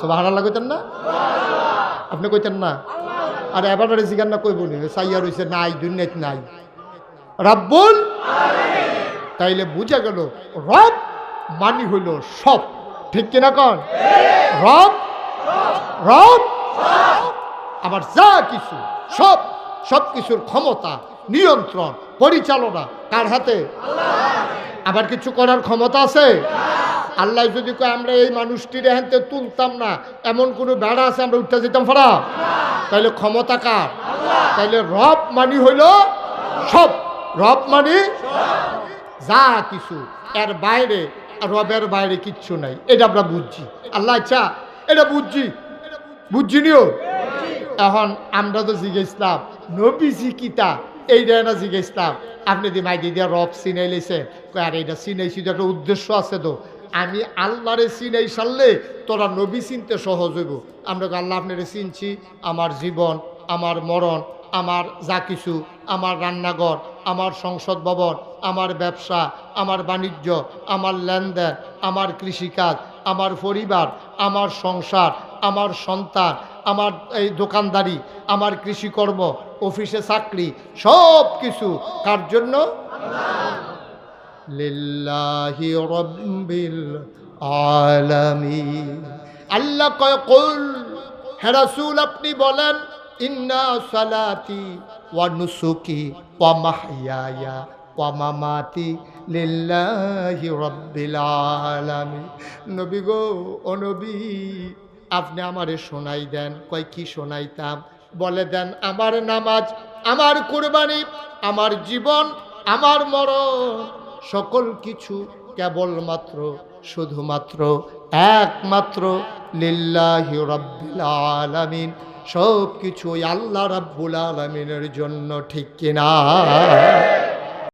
সবাই আল্লাহ কইতেন না? আপনি কইতেন না? আর এবার জিগান না কইব নি? সাইয়া রইছে, নাই, দুনিয়াত নাই। রাব্বুল তাইলে বুঝা গেল, রব মানি হইল সব। ঠিক কিনা কন? রব রব, আবার যা কিছু, সব সব কিছুর ক্ষমতা, নিয়ন্ত্রণ, পরিচালনা কার হাতে। আবার কিছু করার ক্ষমতা আছে? আল্লাহ যদি কয়, আমরা এই মানুষটির হ্যানতে তুলতাম না, এমন কোনো বেড়া আছে, আমরা উঠতে যেতাম ফারা তাইলে ক্ষমতা কার? তাইলে রব মানি হইল সব। রব মানি যা কিছু। এর বাইরে, রবের বাইরে কিচ্ছু নাই। এটা আমরা বুঝছি। আল্লাহ আচ্ছা এটা বুঝছি। বুঝছি নিও? এখন আমরা তো জিজ্ঞেসলাম নবীজি কিতা এইটা না জিজ্ঞেসলাম, আপনি দি মাইদি দিয়া রব চিনাই লেছে আর এইটা চিনাইছি তো একটা উদ্দেশ্য আছে তো। আমি আল্লাহরে চিনাই সারলে তোরা নবী চিনতে সহজ হইব। আমরা আল্লাহ আপনারে চিনছি, আমার জীবন, আমার মরণ, আমার যা কিছু, আমার রান্নাঘর, আমার সংসদ ভবন, আমার ব্যবসা, আমার বাণিজ্য, আমার লেনদেন, আমার কৃষিকাজ, আমার পরিবার, আমার সংসার, আমার সন্তান, আমার এই দোকানদারি, আমার কৃষিকর্ম, অফিসে চাকরি সব কিছু কার জন্য? লিল্লাহি রব্বিল আলামিন। আল্লাহ কয়, কুল, হে রাসূল, আপনি বলেন, ইন্না সালাতি ওয়া নুসুকি ওয়া মাহইয়ায়া ওয়া মামাতি লিল্লাহি রব্বিল আলামিন। নবী গো, ও নবী, আপনি আমারে শোনাই দেন। কয়, কি শোনাইতাম? বলে দেন, আমার নামাজ, আমার কুরবানি, আমার জীবন, আমার মরণ সকল কিছু কেবলমাত্র, শুধুমাত্র, একমাত্র লিল্লাহি রব্বিল আলামিন। সব কিছু আল্লাহ রাব্বুল আলামিনের জন্য, ঠিক কিনা?